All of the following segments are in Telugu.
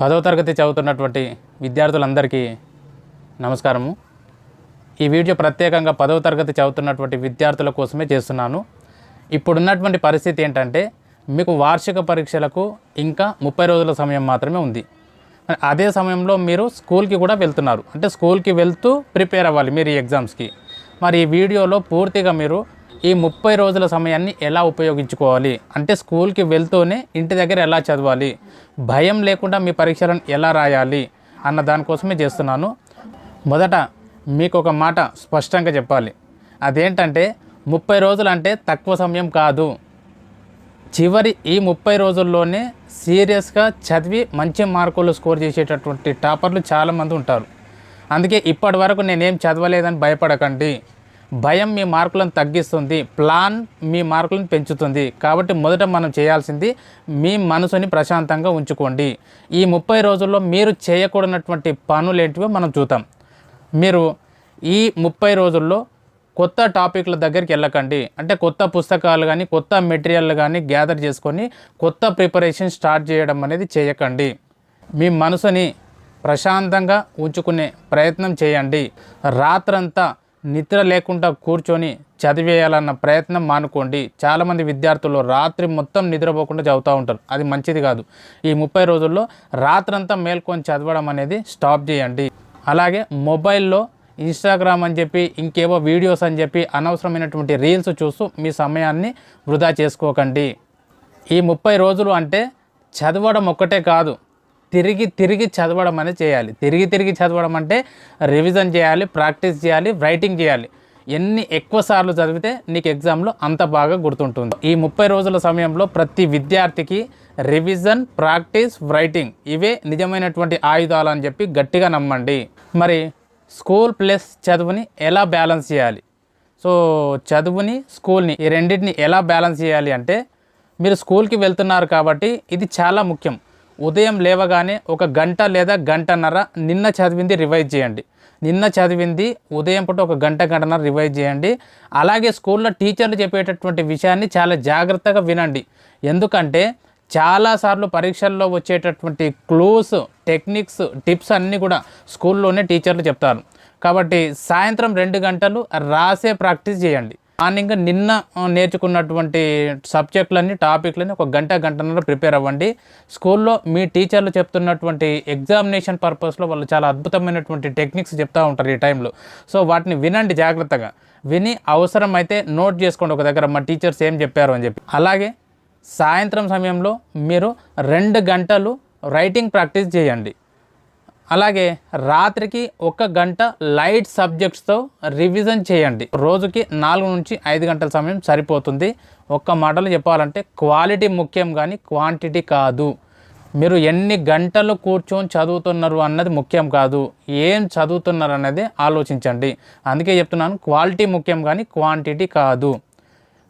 పదవ తరగతి చదువుతున్నటువంటి విద్యార్థులందరికీ నమస్కారము. ఈ వీడియో ప్రత్యేకంగా పదవ తరగతి చదువుతున్నటువంటి విద్యార్థుల కోసమే చేస్తున్నాను. ఇప్పుడున్నటువంటి పరిస్థితి ఏంటంటే మీకు వార్షిక పరీక్షలకు ఇంకా ముప్పై రోజుల సమయం మాత్రమే ఉంది. అదే సమయంలో మీరు స్కూల్కి కూడా వెళ్తున్నారు. అంటే స్కూల్కి వెళ్తూ ప్రిపేర్ అవ్వాలి మీరు ఈ ఎగ్జామ్స్కి. మరి ఈ వీడియోలో పూర్తిగా మీరు ఈ ముప్పై రోజుల సమయాన్ని ఎలా ఉపయోగించుకోవాలి? అంటే స్కూల్కి వెళ్తూనే ఇంటి దగ్గర ఎలా చదవాలి? భయం లేకుండా మీ పరీక్షలను ఎలా రాయాలి? అన్న దానికోసమే చేస్తున్నాను. మొదట మీకు ఒక మాట స్పష్టంగా చెప్పాలి. అదేంటంటే ముప్పై రోజులు అంటే తక్కువ సమయం కాదు. చివరి ఈ ముప్పై రోజుల్లోనే సీరియస్గా చదివి మంచి మార్కులు స్కోర్ చేసేటటువంటి టాపర్లు చాలామంది ఉంటారు. అందుకే ఇప్పటి వరకు నేనేం చదవలేదని భయపడకండి. భయం మీ మార్కులను తగ్గిస్తుంది ప్లాన్ మీ మార్కులను పెంచుతుంది. కాబట్టి మొదట మనం చేయాల్సింది మీ మనసుని ప్రశాంతంగా ఉంచుకోండి. ఈ ముప్పై రోజుల్లో మీరు చేయకూడనటువంటి పనులు ఏంటివో మనం చూద్దాం. మీరు ఈ ముప్పై రోజుల్లో కొత్త టాపిక్ల దగ్గరికి వెళ్ళకండి. అంటే కొత్త పుస్తకాలు కానీ కొత్త మెటీరియల్ కానీ గ్యాదర్ చేసుకొని కొత్త ప్రిపరేషన్ స్టార్ట్ చేయడం అనేది చేయకండి. మీ మనసుని ప్రశాంతంగా ఉంచుకునే ప్రయత్నం చేయండి. రాత్రంతా నిద్ర లేకుండా కూర్చొని చదివేయాలన్న ప్రయత్నం మానుకోండి. చాలామంది విద్యార్థులు రాత్రి మొత్తం నిద్రపోకుండా చదువుతూ ఉంటారు. అది మంచిది కాదు. ఈ ముప్పై రోజుల్లో రాత్రంతా మేల్కొని చదవడం అనేది స్టాప్ చేయండి. అలాగే మొబైల్లో ఇన్స్టాగ్రామ్ అని చెప్పి ఇంకేవో వీడియోస్ అని చెప్పి అనవసరమైనటువంటి రీల్స్ చూస్తూ మీ సమయాన్ని వృధా చేసుకోకండి. ఈ ముప్పై రోజులు అంటే చదవడం ఒక్కటే కాదు. తిరిగి తిరిగి చదవడం అనేది చేయాలి. తిరిగి తిరిగి చదవడం అంటే రివిజన్ చేయాలి ప్రాక్టీస్ చేయాలి రైటింగ్ చేయాలి. ఎన్ని ఎక్కువ సార్లు చదివితే నీకు ఎగ్జామ్లో అంత బాగా గుర్తుంటుంది. ఈ ముప్పై రోజుల సమయంలో ప్రతి విద్యార్థికి రివిజన్ ప్రాక్టీస్ రైటింగ్ ఇవే నిజమైనటువంటి ఆయుధాలు అని చెప్పి గట్టిగా నమ్మండి. మరి స్కూల్ ప్లస్ చదువుని ఎలా బ్యాలెన్స్ చేయాలి? సో చదువుని స్కూల్ని ఈ రెండింటిని ఎలా బ్యాలెన్స్ చేయాలి అంటే మీరు స్కూల్కి వెళ్తున్నారు కాబట్టి ఇది చాలా ముఖ్యం. ఉదయం లేవగానే ఒక గంట లేదా గంటన్నర నిన్న చదివింది రివైజ్ చేయండి. నిన్న చదివింది ఉదయం పూట ఒక గంట గంటన్నర రివైజ్ చేయండి. అలాగే స్కూల్లో టీచర్లు చెప్పేటటువంటి విషయాన్ని చాలా జాగ్రత్తగా వినండి. ఎందుకంటే చాలాసార్లు పరీక్షల్లో వచ్చేటటువంటి క్లూస్ టెక్నిక్స్ టిప్స్ అన్నీ కూడా స్కూల్లోనే టీచర్లు చెప్తారు. కాబట్టి సాయంత్రం రెండు గంటలు రాసే ప్రాక్టీస్ చేయండి. మార్నింగ్ నిన్న నేర్చుకున్నటువంటి సబ్జెక్టులన్నీ టాపిక్లన్నీ ఒక గంట గంటన్నర ప్రిపేర్ అవ్వండి. స్కూల్లో మీ టీచర్లు చెప్తున్నటువంటి ఎగ్జామినేషన్ పర్పస్లో వాళ్ళు చాలా అద్భుతమైనటువంటి టెక్నిక్స్ చెప్తూ ఉంటారు ఈ టైంలో. సో వాటిని వినండి జాగ్రత్తగా. విని అవసరమైతే నోట్ చేసుకోండి ఒక దగ్గర. మా టీచర్స్ ఏం చెప్పారు అని చెప్పి. అలాగే సాయంత్రం సమయంలో మీరు రెండు గంటలు రైటింగ్ ప్రాక్టీస్ చేయండి. అలాగే రాత్రికి ఒక గంట లైట్ సబ్జెక్ట్స్తో రివిజన్ చేయండి. రోజుకి నాలుగు నుంచి ఐదు గంటల సమయం సరిపోతుంది. ఒక్క మాటలు చెప్పాలంటే క్వాలిటీ ముఖ్యం కానీ క్వాంటిటీ కాదు. మీరు ఎన్ని గంటలు కూర్చొని చదువుతున్నారు అన్నది ముఖ్యం కాదు. ఏం చదువుతున్నారు అన్నది ఆలోచించండి. అందుకే చెప్తున్నాను క్వాలిటీ ముఖ్యం కానీ క్వాంటిటీ కాదు.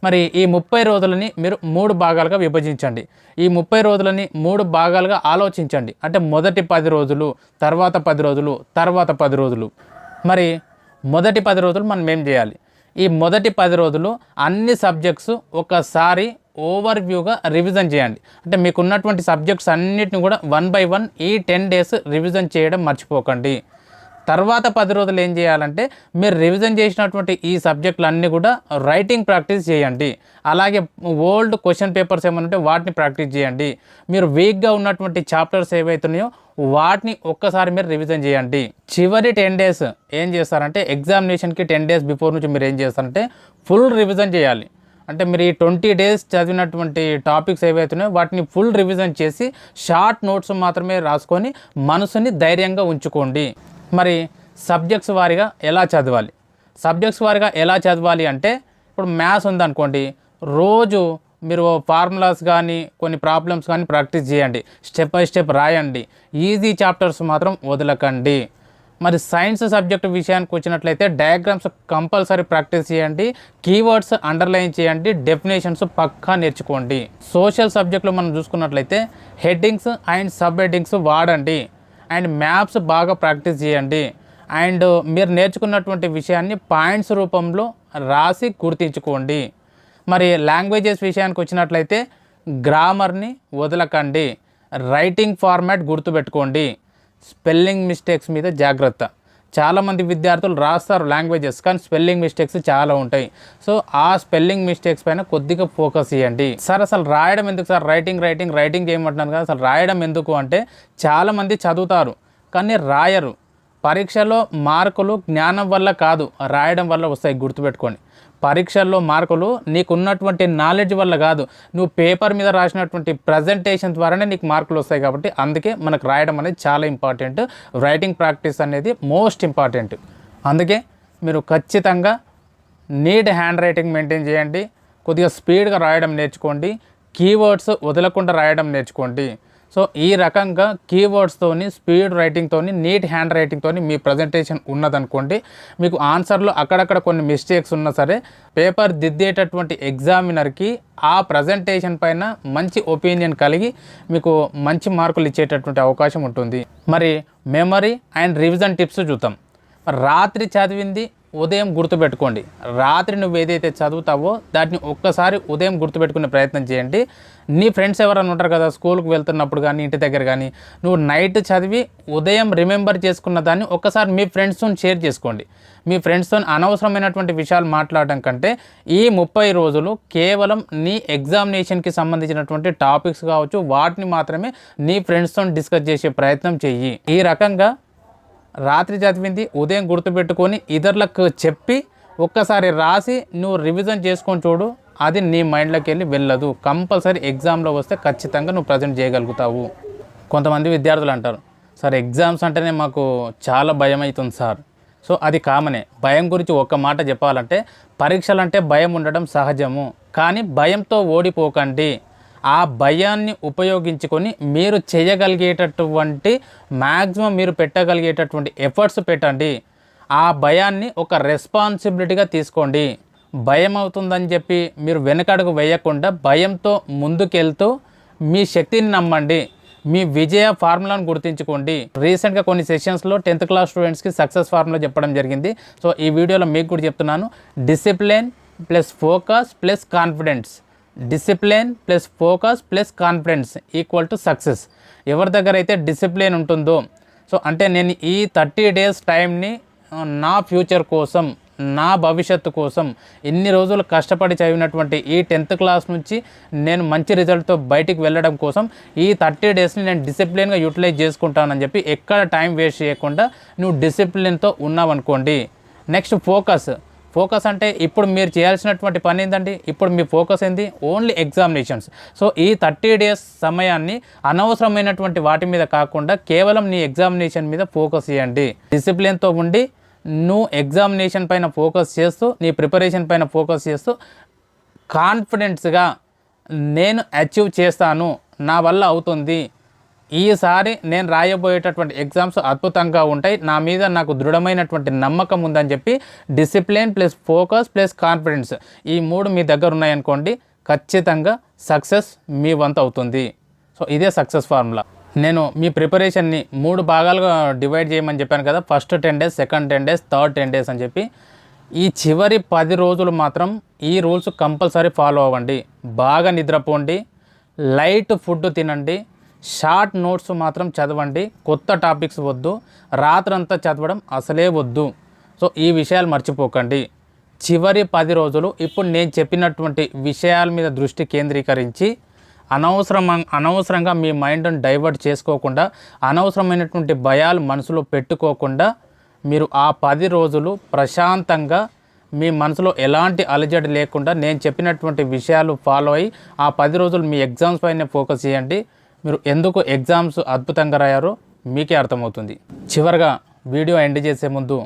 మరి ఈ ముప్పై రోజులని మీరు మూడు భాగాలుగా విభజించండి. ఈ ముప్పై రోజులని మూడు భాగాలుగా ఆలోచించండి. అంటే మొదటి పది రోజులు తర్వాత పది రోజులు తర్వాత పది రోజులు. మరి మొదటి పది రోజులు మనం ఏం చేయాలి? ఈ మొదటి పది రోజులు అన్ని సబ్జెక్ట్స్ ఒకసారి ఓవర్ వ్యూగా రివిజన్ చేయండి. అంటే మీకు ఉన్నటువంటి సబ్జెక్ట్స్ అన్నిటిని కూడా వన్ బై వన్ ఈ టెన్ డేస్ రివిజన్ చేయడం మర్చిపోకండి. తర్వాత పది రోజులు ఏం చేయాలంటే మీరు రివిజన్ చేసినటువంటి ఈ సబ్జెక్టులు అన్నీ కూడా రైటింగ్ ప్రాక్టీస్ చేయండి. అలాగే ఓల్డ్ క్వశ్చన్ పేపర్స్ ఏమైనా ఉంటే వాటిని ప్రాక్టీస్ చేయండి. మీరు వీక్గా ఉన్నటువంటి చాప్టర్స్ ఏవైతున్నాయో వాటిని ఒక్కసారి మీరు రివిజన్ చేయండి. చివరి టెన్ డేస్ ఏం చేస్తారంటే ఎగ్జామినేషన్కి టెన్ డేస్ బిఫోర్ నుంచి మీరు ఏం చేస్తారంటే ఫుల్ రివిజన్ చేయాలి. అంటే మీరు ఈ ట్వంటీ డేస్ చదివినటువంటి టాపిక్స్ ఏవైతున్నాయో వాటిని ఫుల్ రివిజన్ చేసి షార్ట్ నోట్స్ మాత్రమే రాసుకొని మనసుని ధైర్యంగా ఉంచుకోండి. మరి సబ్జెక్ట్స్ వారిగా ఎలా చదవాలి? సబ్జెక్ట్స్ వారిగా ఎలా చదవాలి అంటే ఇప్పుడు మ్యాథ్స్ ఉందనుకోండి రోజు మీరు ఫార్ములాస్ కానీ కొన్ని ప్రాబ్లమ్స్ కానీ ప్రాక్టీస్ చేయండి. స్టెప్ బై స్టెప్ రాయండి. ఈజీ చాప్టర్స్ మాత్రం వదలకండి. మరి సైన్స్ సబ్జెక్ట్ విషయానికి వచ్చినట్లయితే డయాగ్రామ్స్ కంపల్సరీ ప్రాక్టీస్ చేయండి. కీవర్డ్స్ అండర్లైన్ చేయండి. డెఫినేషన్స్ పక్కా నేర్చుకోండి. సోషల్ సబ్జెక్టులో మనం చూసుకున్నట్లయితే హెడ్డింగ్స్ అండ్ సబ్ హెడ్డింగ్స్ వాడండి. అండ్ మ్యాప్స్ బాగా ప్రాక్టీస్ చేయండి. అండ్ మీరు నేర్చుకున్నటువంటి విషయాన్ని పాయింట్స్ రూపంలో రాసి గుర్తించుకోండి. మరి లాంగ్వేజెస్ విషయానికి వచ్చినట్లయితే గ్రామర్ని వదలకండి. రైటింగ్ ఫార్మాట్ గుర్తుపెట్టుకోండి. స్పెల్లింగ్ మిస్టేక్స్ మీద జాగ్రత్త. చాలామంది విద్యార్థులు రాస్తారు లాంగ్వేజెస్ కానీ స్పెల్లింగ్ మిస్టేక్స్ చాలా ఉంటాయి. సో ఆ స్పెల్లింగ్ మిస్టేక్స్ పైన కొద్దిగా ఫోకస్ చేయండి. సార్ అసలు రాయడం ఎందుకు సార్? రైటింగ్ రైటింగ్ రైటింగ్ చేయమంటున్నాను కదా అసలు రాయడం ఎందుకు అంటే చాలామంది చదువుతారు కానీ రాయరు. పరీక్షలో మార్కులు జ్ఞానం వల్ల కాదు రాయడం వల్ల వస్తాయి గుర్తుపెట్టుకోండి. పరీక్షల్లో మార్కులు నీకున్నటువంటి నాలెడ్జ్ వల్ల కాదు. నువ్వు పేపర్ మీద రాసినటువంటి ప్రజెంటేషన్ ద్వారానే నీకు మార్కులు వస్తాయి కాబట్టి అందుకే మనకు రాయడం అనేది చాలా ఇంపార్టెంట్ రైటింగ్ ప్రాక్టీస్ అనేది మోస్ట్ ఇంపార్టెంట్ అందుకే మీరు ఖచ్చితంగా నీట్ హ్యాండ్ రైటింగ్ మెయింటైన్ చేయండి. కొద్దిగా స్పీడ్గా రాయడం నేర్చుకోండి. కీవర్డ్స్ వదలకుండా రాయడం నేర్చుకోండి. సో ఈ రకంగా కీవర్డ్స్తోని స్పీడ్ రైటింగ్తోని నీట్ హ్యాండ్ రైటింగ్తోని మీ ప్రజెంటేషన్ ఉన్నదనుకోండి మీకు ఆన్సర్లో అక్కడక్కడ కొన్ని మిస్టేక్స్ ఉన్నా సరే పేపర్ దిద్దేటటువంటి ఎగ్జామినర్కి ఆ ప్రజెంటేషన్ పైన మంచి ఒపీనియన్ కలిగి మీకు మంచి మార్కులు ఇచ్చేటటువంటి అవకాశం ఉంటుంది. మరి మెమరీ అండ్ రివిజన్ టిప్స్ చూద్దాం. రాత్రి చదివింది ఉదయం గుర్తుపెట్టుకోండి. రాత్రి నువ్వు ఏదైతే చదువుతావో దాన్ని ఒక్కసారి ఉదయం గుర్తుపెట్టుకునే ప్రయత్నం చేయండి. నీ ఫ్రెండ్స్ ఎవరైనా ఉంటారు కదా స్కూల్కి వెళ్తున్నప్పుడు కానీ ఇంటి దగ్గర కానీ నువ్వు నైట్ చదివి ఉదయం రిమెంబర్ చేసుకున్న దాన్ని ఒక్కసారి మీ ఫ్రెండ్స్తో షేర్ చేసుకోండి. మీ ఫ్రెండ్స్తో అనవసరమైనటువంటి విషయాలు మాట్లాడడం కంటే ఈ ముప్పై రోజులు కేవలం నీ ఎగ్జామినేషన్కి సంబంధించినటువంటి టాపిక్స్ కావచ్చు వాటిని మాత్రమే నీ ఫ్రెండ్స్తో డిస్కస్ చేసే ప్రయత్నం చెయ్యి. ఈ రకంగా రాత్రి చదివింది ఉదయం గుర్తుపెట్టుకొని ఇతరులకు చెప్పి ఒక్కసారి రాసి నువ్వు రివిజన్ చేసుకొని చూడు. అది నీ మైండ్లోకి వెళ్ళి వెళ్ళదు. కంపల్సరీ ఎగ్జామ్లో వస్తే ఖచ్చితంగా నువ్వు ప్రజెంట్ చేయగలుగుతావు. కొంతమంది విద్యార్థులు అంటారు సార్ ఎగ్జామ్స్ అంటేనే మాకు చాలా భయం అవుతుంది సార్. సో అది కామనే. భయం గురించి ఒక్క మాట చెప్పాలంటే పరీక్షలు అంటే భయం ఉండడం సహజము. కానీ భయంతో ఓడిపోకండి. ఆ భయాన్ని ఉపయోగించుకొని మీరు చేయగలిగేటటువంటి మ్యాక్సిమం మీరు పెట్టగలిగేటటువంటి ఎఫర్ట్స్ పెట్టండి. ఆ భయాన్ని ఒక రెస్పాన్సిబిలిటీగా తీసుకోండి. భయం అవుతుందని చెప్పి మీరు వెనకడుగు వేయకుండా భయంతో ముందుకెళ్తూ మీ శక్తిని నమ్మండి. మీ విజయ ఫార్ములాను గుర్తుంచుకోండి. రీసెంట్గా కొన్ని సెషన్స్లో టెన్త్ క్లాస్ స్టూడెంట్స్కి సక్సెస్ ఫార్ములా చెప్పడం జరిగింది. సో ఈ వీడియోలో మీకు కూడా చెప్తున్నాను. Discipline plus focus plus confidence. Discipline plus focus plus confidence equal to success ఎవరి దగ్గర అయితే డిసిప్లిన్ ఉంటుందో. సో అంటే నేను ఈ థర్టీ డేస్ టైంని నా ఫ్యూచర్ కోసం నా భవిష్యత్తు కోసం ఎన్ని రోజులు కష్టపడి చదివినటువంటి ఈ టెన్త్ క్లాస్ నుంచి నేను మంచి రిజల్ట్తో బయటికి వెళ్ళడం కోసం ఈ థర్టీ డేస్ని నేను డిసిప్లిన్గా యూటిలైజ్ చేసుకుంటానని చెప్పి ఎక్కడ టైం వేస్ట్ చేయకుండా నువ్వు డిసిప్లిన్తో ఉన్నావనుకోండి. నెక్స్ట్ ఫోకస్ ఫోకస్ అంటే ఇప్పుడు మీరు చేయాల్సినటువంటి పని ఏంటండి ఇప్పుడు మీ ఫోకస్ ఏంది? Only examinations. సో ఈ థర్టీ డేస్ సమయాన్ని అనవసరమైనటువంటి వాటి మీద కాకుండా కేవలం నీ ఎగ్జామినేషన్ మీద ఫోకస్ చేయండి. డిసిప్లిన్తో ఉండి నువ్వు ఎగ్జామినేషన్ పైన ఫోకస్ చేస్తూ నీ ప్రిపరేషన్ పైన ఫోకస్ చేస్తూ కాన్ఫిడెన్స్గా నేను అచీవ్ చేస్తాను. నా వల్ల అవుతుంది. ఈసారి నేను రాయబోయేటటువంటి ఎగ్జామ్స్ అద్భుతంగా ఉంటాయి. నా మీద నాకు దృఢమైనటువంటి నమ్మకం ఉందని చెప్పి discipline plus focus plus confidence ఈ మూడు మీ దగ్గర ఉన్నాయనుకోండి ఖచ్చితంగా సక్సెస్ మీ వంతు అవుతుంది. సో ఇదే సక్సెస్ ఫార్ములా నేను మీ ప్రిపరేషన్ని మూడు భాగాలుగా డివైడ్ చేయమని చెప్పాను కదా first ten days second ten days third ten days అని చెప్పి. ఈ చివరి పది రోజులు మాత్రం ఈ రూల్స్ కంపల్సరీ ఫాలో అవ్వండి. బాగా నిద్రపోండి. లైట్ ఫుడ్ తినండి. షార్ట్ నోట్స్ మాత్రం చదవండి కొత్త టాపిక్స్ వద్దు రాత్రంతా చదవడం అసలే వద్దు. సో ఈ విషయాలు మర్చిపోకండి. చివరి పది రోజులు ఇప్పుడు నేను చెప్పినటువంటి విషయాల మీద దృష్టి కేంద్రీకరించి అనవసరం అనవసరంగా మీ మైండ్ను డైవర్ట్ చేసుకోకుండా అనవసరమైనటువంటి భయాలు మనసులో పెట్టుకోకుండా మీరు ఆ పది రోజులు ప్రశాంతంగా మీ మనసులో ఎలాంటి అలజడి లేకుండా నేను చెప్పినటువంటి విషయాలు ఫాలో అయ్యి ఆ పది రోజులు మీ ఎగ్జామ్స్ పైన ఫోకస్ చేయండి. మీరు ఎందుకు ఎగ్జామ్స్ అద్భుతంగా రాయారో మీకే అర్థమవుతుంది. చివరగా వీడియో ఎండ్ చేసే ముందు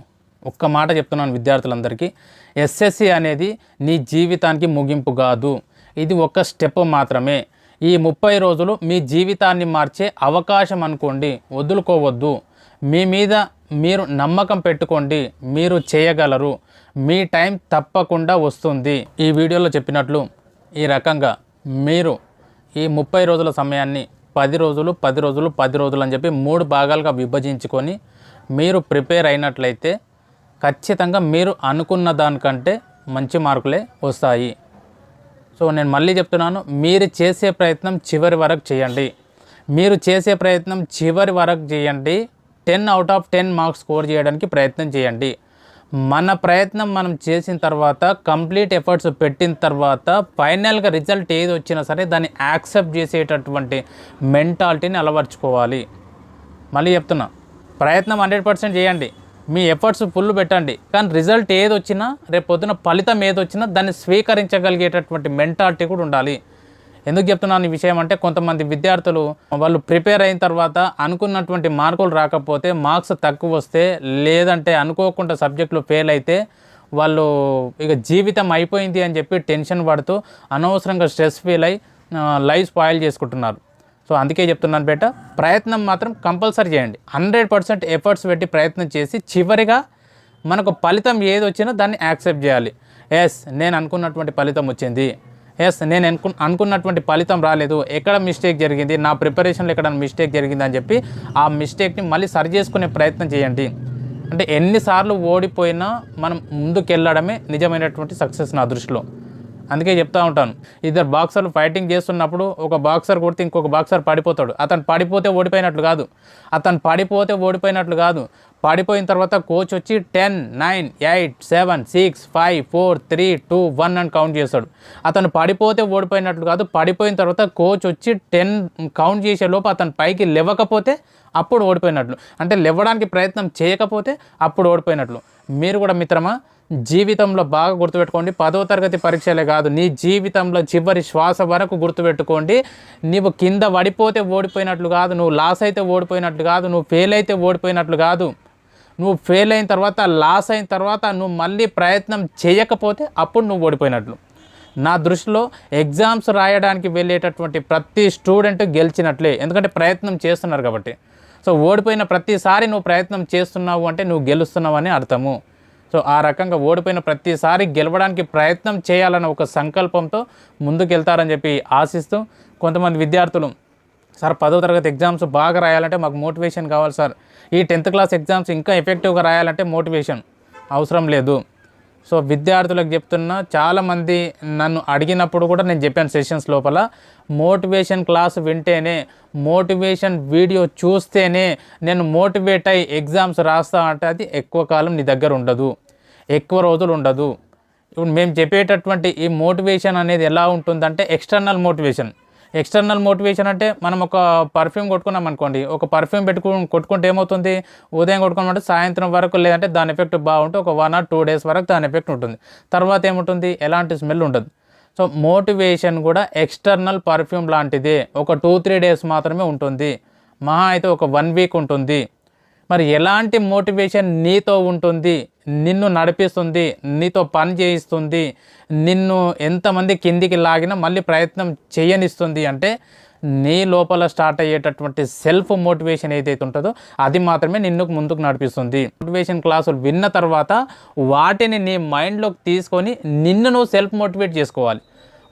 ఒక్క మాట చెప్తున్నాను విద్యార్థులందరికీ. ఎస్ఎస్సి అనేది నీ జీవితానికి ముగింపు కాదు. ఇది ఒక స్టెప్ మాత్రమే. ఈ ముప్పై రోజులు మీ జీవితాన్ని మార్చే అవకాశం అనుకోండి వదులుకోవద్దు. మీ మీద మీరు నమ్మకం పెట్టుకోండి మీరు చేయగలరు. మీ టైం తప్పకుండా వస్తుంది. ఈ వీడియోలో చెప్పినట్లు ఈ రకంగా మీరు ఈ ముప్పై రోజుల సమయాన్ని పది రోజులు పది రోజులు పది రోజులు అని చెప్పి మూడు భాగాలుగా విభజించుకొని మీరు ప్రిపేర్ అయినట్లయితే ఖచ్చితంగా మీరు అనుకున్న దానికంటే మంచి మార్కులే వస్తాయి. సో నేను మళ్ళీ చెప్తున్నాను మీరు చేసే ప్రయత్నం చివరి వరకు చేయండి. మీరు చేసే ప్రయత్నం చివరి వరకు చేయండి. Ten out of ten marks score చేయడానికి ప్రయత్నం చేయండి. మన ప్రయత్నం మనం చేసిన తర్వాత కంప్లీట్ ఎఫర్ట్స్ పెట్టిన తర్వాత ఫైనల్గా రిజల్ట్ ఏది వచ్చినా సరే దాన్ని యాక్సెప్ట్ చేసేటటువంటి మెంటాలిటీని అలవర్చుకోవాలి. మళ్ళీ చెప్తున్నా ప్రయత్నం హండ్రెడ్ పర్సెంట్ చేయండి. మీ ఎఫర్ట్స్ ఫుల్ పెట్టండి. కానీ రిజల్ట్ ఏది వచ్చినా రేపు పొద్దున ఫలితం ఏది వచ్చినా దాన్ని స్వీకరించగలిగేటటువంటి మెంటాలిటీ కూడా ఉండాలి. ఎందుకు చెప్తున్నాను ఈ విషయం అంటే కొంతమంది విద్యార్థులు వాళ్ళు ప్రిపేర్ అయిన తర్వాత అనుకున్నటువంటి మార్కులు రాకపోతే మార్క్స్ తక్కువ వస్తే లేదంటే అనుకోకుండా సబ్జెక్టులో ఫెయిల్ అయితే వాళ్ళు ఇక జీవితం అయిపోయింది అని చెప్పి టెన్షన్ పడుతూ అనవసరంగా స్ట్రెస్ ఫీల్ అయి లైఫ్ స్పాయిల్ చేసుకుంటున్నారు. సో అందుకే చెప్తున్నాను బేట ప్రయత్నం మాత్రం కంపల్సరీ చేయండి. హండ్రెడ్ పర్సెంట్ ఎఫర్ట్స్ పెట్టి ప్రయత్నం చేసి చివరిగా మనకు ఫలితం ఏది వచ్చినా దాన్ని యాక్సెప్ట్ చేయాలి. ఎస్ నేను అనుకున్నటువంటి ఫలితం వచ్చింది. ఎస్ నేను అనుకు అనుకున్నటువంటి ఫలితం రాలేదు. ఎక్కడ మిస్టేక్ జరిగింది? నా ప్రిపరేషన్లో ఎక్కడ మిస్టేక్ జరిగింది అని చెప్పి ఆ మిస్టేక్ని మళ్ళీ సరి చేసుకునే ప్రయత్నం చేయండి. అంటే ఎన్నిసార్లు ఓడిపోయినా మనం ముందుకెళ్ళడమే నిజమైనటువంటి సక్సెస్ నా దృష్టిలో. అందుకే చెప్తా ఉంటాను. ఇద్దరు బాక్సర్లు ఫైటింగ్ చేస్తున్నప్పుడు ఒక బాక్సర్ కొడితే ఇంకొక బాక్సర్ పడిపోతాడు. అతను పడిపోతే ఓడిపోయినట్లు కాదు. అతను పడిపోతే ఓడిపోయినట్లు కాదు. పడిపోయిన తర్వాత కోచ్ వచ్చి ten nine eight seven six five four three two one అని కౌంట్ చేస్తాడు. అతను పడిపోతే ఓడిపోయినట్లు కాదు పడిపోయిన తర్వాత కోచ్ వచ్చి టెన్ కౌంట్ చేసే లోపు అతను పైకి లేవకపోతే అప్పుడు ఓడిపోయినట్లు. అంటే లేవడానికి ప్రయత్నం చేయకపోతే అప్పుడు ఓడిపోయినట్లు. మీరు కూడా మిత్రమా జీవితంలో బాగా గుర్తుపెట్టుకోండి. పదో తరగతి పరీక్షలే కాదు నీ జీవితంలో చివరి శ్వాస వరకు గుర్తుపెట్టుకోండి. నీవు కింద పడిపోతే ఓడిపోయినట్లు కాదు నువ్వు లాస్ అయితే ఓడిపోయినట్లు కాదు నువ్వు ఫెయిల్ అయితే ఓడిపోయినట్లు కాదు. నువ్వు ఫెయిల్ అయిన తర్వాత లాస్ అయిన తర్వాత నువ్వు మళ్ళీ ప్రయత్నం చేయకపోతే అప్పుడు నువ్వు ఓడిపోయినట్లు. నా దృష్టిలో ఎగ్జామ్స్ రాయడానికి వెళ్ళేటటువంటి ప్రతి స్టూడెంట్ గెలిచినట్లే. ఎందుకంటే ప్రయత్నం చేస్తున్నారు కాబట్టి. సో ఓడిపోయిన ప్రతిసారి నువ్వు ప్రయత్నం చేస్తున్నావు అంటే నువ్వు గెలుస్తున్నావు అని అర్థము. సో ఆ రకంగా ఓడిపోయిన ప్రతిసారి గెలవడానికి ప్రయత్నం చేయాలన్న ఒక సంకల్పంతో ముందుకెళ్తారని చెప్పి ఆశిస్తూ కొంతమంది విద్యార్థులు సార్ పదో తరగతి ఎగ్జామ్స్ బాగా రాయాలంటే మాకు మోటివేషన్ కావాలి సార్. ఈ టెన్త్ క్లాస్ ఎగ్జామ్స్ ఇంకా ఎఫెక్టివ్గా రాయాలంటే మోటివేషన్ అవసరం లేదు. సో విద్యార్థులకు చెప్తున్నా చాలామంది నన్ను అడిగినప్పుడు కూడా నేను చెప్పాను సెషన్స్ లోపల మోటివేషన్ క్లాస్ వింటేనే మోటివేషన్ వీడియో చూస్తేనే నేను మోటివేట్ అయ్యి ఎగ్జామ్స్ రాస్తా అంటే అది ఎక్కువ కాలం నీ దగ్గర ఉండదు ఎక్కువ రోజులు ఉండదు. ఇప్పుడు మేము చెప్పేటటువంటి ఈ మోటివేషన్ అనేది ఎలా ఉంటుందంటే ఎక్స్టర్నల్ మోటివేషన్. ఎక్స్టర్నల్ మోటివేషన్ అంటే మనం ఒక పర్ఫ్యూమ్ కొట్టుకున్నాం అనుకోండి ఒక పర్ఫ్యూమ్ పెట్టుకు కొట్టుకుంటే ఏమవుతుంది? ఉదయం కొట్టుకున్నామంటే సాయంత్రం వరకు లేదంటే దాని ఎఫెక్ట్ బాగుంటే ఒక వన్ ఆర్ టూ డేస్ వరకు దాని ఎఫెక్ట్ ఉంటుంది. తర్వాత ఏముంటుంది? ఎలాంటి స్మెల్ ఉండదు సో మోటివేషన్ కూడా ఎక్స్టర్నల్ పర్ఫ్యూమ్ లాంటిదే. ఒక టూ త్రీ డేస్ మాత్రమే ఉంటుంది. మహా అయితే ఒక వన్ వీక్ ఉంటుంది. మరి ఎలాంటి మోటివేషన్ నీతో ఉంటుంది? నిన్ను నడిపిస్తుంది నీతో పని చేయిస్తుంది నిన్ను ఎంతమంది కిందికి లాగినా మళ్ళీ ప్రయత్నం చేయనిస్తుంది అంటే నీ లోపల స్టార్ట్ అయ్యేటటువంటి సెల్ఫ్ మోటివేషన్ ఏదైతే ఉంటుందో అది మాత్రమే నిన్ను ముందుకు నడిపిస్తుంది. మోటివేషన్ క్లాసులు విన్న తర్వాత వాటిని నీ మైండ్లోకి తీసుకొని నిన్ను నువ్వు సెల్ఫ్ మోటివేట్ చేసుకోవాలి.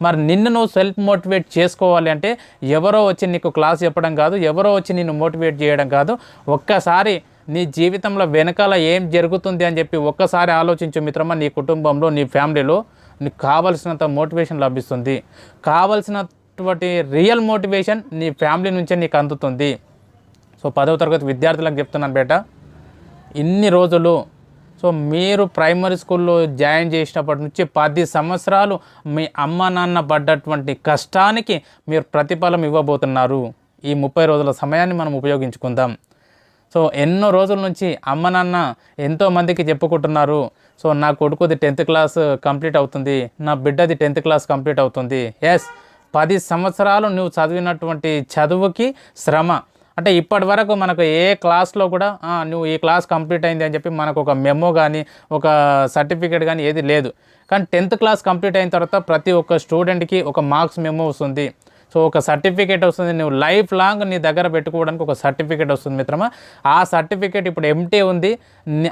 మరి నిన్ను నువ్వు సెల్ఫ్ మోటివేట్ చేసుకోవాలి అంటే ఎవరో వచ్చి నీకు క్లాస్ చెప్పడం కాదు ఎవరో వచ్చి నిన్ను మోటివేట్ చేయడం కాదు. ఒక్కసారి నీ జీవితంలో వెనకాల ఏం జరుగుతుంది అని చెప్పి ఒక్కసారి ఆలోచించు మిత్రమా నీ కుటుంబంలో నీ ఫ్యామిలీలో. నీకు కావలసినంత మోటివేషన్ లభిస్తుంది. కావలసినటువంటి రియల్ మోటివేషన్ నీ ఫ్యామిలీ నుంచే నీకు అందుతుంది. సో పదవ తరగతి విద్యార్థులకు చెప్తున్నాను బేట ఇన్ని రోజులు సో మీరు ప్రైమరీ స్కూల్లో జాయిన్ చేసినప్పటి నుంచి పది సంవత్సరాలు మీ అమ్మ నాన్న పడ్డటువంటి కష్టానికి మీరు ప్రతిఫలం ఇవ్వబోతున్నారు. ఈ ముప్పై రోజుల సమయాన్ని మనం ఉపయోగించుకుందాం. సో ఎన్నో రోజుల నుంచి అమ్మ నాన్న ఎంతోమందికి చెప్పుకుంటున్నారు. సో నా కొడుకుది టెన్త్ క్లాస్ కంప్లీట్ అవుతుంది. నా బిడ్డది టెన్త్ క్లాస్ కంప్లీట్ అవుతుంది. ఎస్ పది సంవత్సరాలు నువ్వు చదివినటువంటి చదువుకి శ్రమ. అంటే ఇప్పటి వరకు మనకు ఏ క్లాస్లో కూడా నువ్వు ఈ క్లాస్ కంప్లీట్ అయింది అని చెప్పి మనకు ఒక మెమో కానీ ఒక సర్టిఫికేట్ కానీ ఏది లేదు. కానీ టెన్త్ క్లాస్ కంప్లీట్ అయిన తర్వాత ప్రతి ఒక్క స్టూడెంట్కి ఒక మార్క్స్ మెమో వస్తుంది సో ఒక సర్టిఫికేట్ వస్తుంది నువ్వు లైఫ్ లాంగ్ నీ దగ్గర పెట్టుకోవడానికి ఒక సర్టిఫికేట్ వస్తుంది మిత్రమా. ఆ సర్టిఫికేట్ ఇప్పుడు ఎంటీ ఉంది.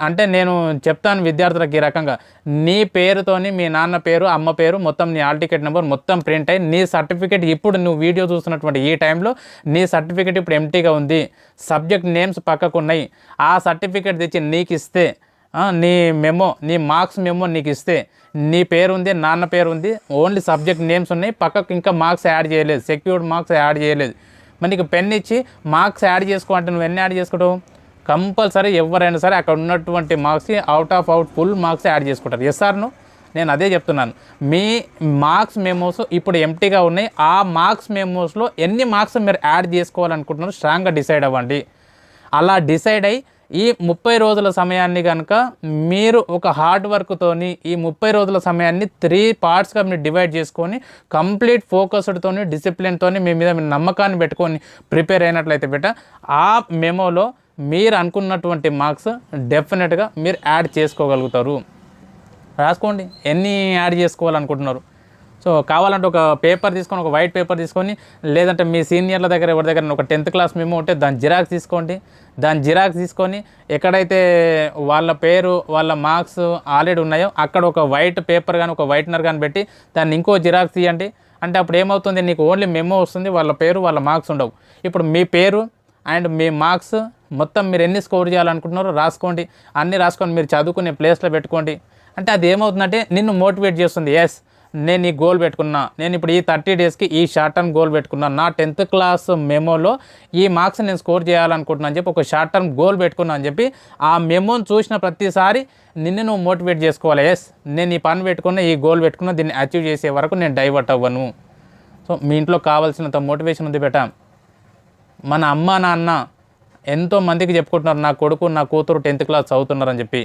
అంటే నేను చెప్తాను విద్యార్థులకు ఈ రకంగా. నీ పేరుతోని మీ నాన్న పేరు అమ్మ పేరు మొత్తం నీ ఆల్ టికెట్ నెంబర్ మొత్తం ప్రింట్ అయ్యి నీ సర్టిఫికేట్ ఇప్పుడు నువ్వు వీడియో చూస్తున్నటువంటి ఈ టైంలో నీ సర్టిఫికేట్ ఇప్పుడు ఎంటీగా ఉంది. సబ్జెక్ట్ నేమ్స్ పక్కకు ఉన్నాయి. ఆ సర్టిఫికేట్ తెచ్చి నీకు ఇస్తే నీ మెమో నీ మార్క్స్ మెమో నీకు ఇస్తే నీ పేరు ఉంది నాన్న పేరు ఉంది ఓన్లీ సబ్జెక్ట్ నేమ్స్ ఉన్నాయి పక్కకు ఇంకా మార్క్స్ యాడ్ చేయలేదు సెక్యూర్డ్ మార్క్స్ యాడ్ చేయలేదు. మరి నీకు పెన్ ఇచ్చి మార్క్స్ యాడ్ చేసుకో అంటే నువ్వు ఎన్ని యాడ్ చేసుకోవడం కంపల్సరీ ఎవరైనా సరే అక్కడ ఉన్నటువంటి మార్క్స్కి out of out full marks add చేసుకుంటారు. ఎస్ సార్ను నేను అదే చెప్తున్నాను. మీ మార్క్స్ మెమోస్ ఇప్పుడు ఎంటీగా ఉన్నాయి. ఆ మార్క్స్ మెమోస్లో ఎన్ని మార్క్స్ మీరు యాడ్ చేసుకోవాలనుకుంటున్నారు స్ట్రాంగ్గా డిసైడ్ అవ్వండి. అలా డిసైడ్ అయ్యి ఈ ముప్పై రోజుల సమయాన్ని కనుక మీరు ఒక హార్డ్ వర్క్తోని ఈ ముప్పై రోజుల సమయాన్ని త్రీ పార్ట్స్గా మీరు డివైడ్ చేసుకొని కంప్లీట్ ఫోకస్డ్తోని డిసిప్లిన్తోని మీ మీద మీరు నమ్మకాన్ని పెట్టుకొని ప్రిపేర్ అయినట్లయితే బిడ్డ ఆ మెమోలో మీరు అనుకున్నటువంటి మార్క్స్ డెఫినెట్గా మీరు యాడ్ చేసుకోగలుగుతారు. రాసుకోండి. ఎన్ని యాడ్ చేసుకోవాలనుకుంటున్నారు? సో కావాలంటే ఒక పేపర్ తీసుకొని ఒక వైట్ పేపర్ తీసుకొని లేదంటే మీ సీనియర్ల దగ్గర ఎవరి దగ్గర ఒక టెన్త్ క్లాస్ మేము ఉంటే దాని జిరాక్స్ తీసుకోండి. దాని జిరాక్స్ తీసుకొని ఎక్కడైతే వాళ్ళ పేరు వాళ్ళ మార్క్స్ ఆల్రెడీ ఉన్నాయో అక్కడ ఒక వైట్ పేపర్ కానీ ఒక వైట్నర్ కానీ పెట్టి దాన్ని ఇంకో జిరాక్స్ తీయండి. అంటే అప్పుడు ఏమవుతుంది? నీకు ఓన్లీ మెమో వస్తుంది వాళ్ళ పేరు వాళ్ళ మార్క్స్ ఉండవు. ఇప్పుడు మీ పేరు అండ్ మీ మార్క్స్ మొత్తం మీరు ఎన్ని స్కోర్ చేయాలనుకుంటున్నారో రాసుకోండి. అన్నీ రాసుకొని మీరు చదువుకునే ప్లేస్లో పెట్టుకోండి. అంటే అది ఏమవుతుందంటే నిన్ను మోటివేట్ చేస్తుంది. ఎస్ నేను ఈ గోల్ పెట్టుకున్నా నేను ఇప్పుడు ఈ థర్టీ డేస్కి ఈ షార్ట్ టర్మ్ గోల్ పెట్టుకున్నా నా టెన్త్ క్లాస్ మెమోలో ఈ మార్క్స్ నేను స్కోర్ చేయాలనుకుంటున్నా అని చెప్పి ఒక షార్ట్ టర్మ్ గోల్ పెట్టుకున్నా అని చెప్పి ఆ మెమోని చూసిన ప్రతిసారి నిన్ను నువ్వు మోటివేట్ చేసుకోవాలి. ఎస్ నేను ఈ పని పెట్టుకున్న ఈ గోల్ పెట్టుకున్న దీన్ని అచీవ్ చేసే వరకు నేను డైవర్ట్ అవ్వను. సో మీ ఇంట్లో కావాల్సినంత మోటివేషన్ ఉంది బేట. మన అమ్మ నాన్న ఎంతో మందికి చెప్పుకుంటున్నారు నా కొడుకు నా కూతురు టెన్త్ క్లాస్ చదువుతున్నారని చెప్పి.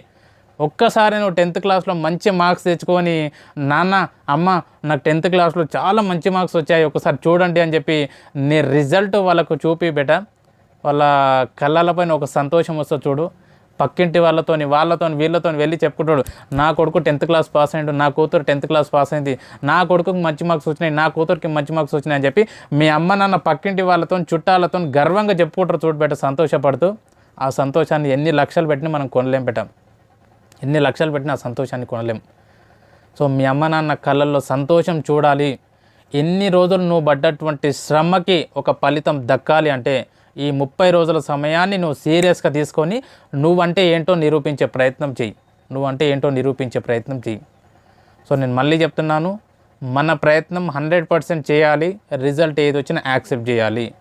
ఒక్కసారి నువ్వు టెన్త్ క్లాస్లో మంచి మార్క్స్ తెచ్చుకొని నాన్న అమ్మ నాకు టెన్త్ క్లాస్లో చాలా మంచి మార్క్స్ వచ్చాయి ఒకసారి చూడండి అని చెప్పి నీ రిజల్ట్ వాళ్ళకు చూపి బెట వాళ్ళ కళ్ళలపైన ఒక సంతోషం వస్తుంది చూడు. పక్కింటి వాళ్ళతోని వాళ్ళతోని వీళ్ళతోని వెళ్ళి చెప్పుకుంటాడు నా కొడుకు టెన్త్ క్లాస్ పాస్ అయ్యాడు నా కూతురు టెన్త్ క్లాస్ పాస్ అయింది నా కొడుకుకి మంచి మార్క్స్ వచ్చినాయి నా కూతురికి మంచి మార్క్స్ వచ్చినాయి అని చెప్పి మీ అమ్మ నాన్న పక్కింటి వాళ్ళతో చుట్టాలతో గర్వంగా చెప్పుకుంటారు చూడు బెట్ట సంతోషపడుతూ. ఆ సంతోషాన్ని ఎన్ని లక్షలు పెట్టినా మనం కొనలేం పెట్టాం ఎన్ని లక్షలు పెట్టినా సంతోషాన్ని కొనలేం. సో మీ అమ్మ నాన్న కళ్ళల్లో సంతోషం చూడాలి. ఎన్ని రోజులు నువ్వు పడ్డటువంటి శ్రమకి ఒక ఫలితం దక్కాలి అంటే ఈ ముప్పై రోజుల సమయాన్ని నువ్వు సీరియస్గా తీసుకొని నువ్వంటే ఏంటో నిరూపించే ప్రయత్నం చెయ్యి. నువ్వంటే ఏంటో నిరూపించే ప్రయత్నం చెయ్యి. సో నేను మళ్ళీ చెప్తున్నాను మన ప్రయత్నం హండ్రెడ్ పర్సెంట్ చేయాలి రిజల్ట్ ఏది వచ్చినా యాక్సెప్ట్ చేయాలి.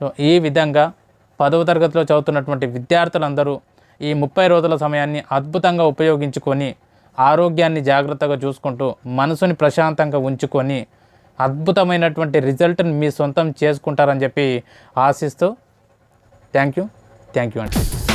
సో ఈ విధంగా పదవ తరగతిలో చదువుతున్నటువంటి విద్యార్థులందరూ ఈ ముప్పై రోజుల సమయాన్ని అద్భుతంగా ఉపయోగించుకొని ఆరోగ్యాన్ని జాగ్రత్తగా చూసుకుంటూ మనసుని ప్రశాంతంగా ఉంచుకొని అద్భుతమైనటువంటి రిజల్ట్ని మీ సొంతం చేసుకుంటారని చెప్పి ఆశిస్తూ థ్యాంక్ యూ థ్యాంక్ యూ అండి.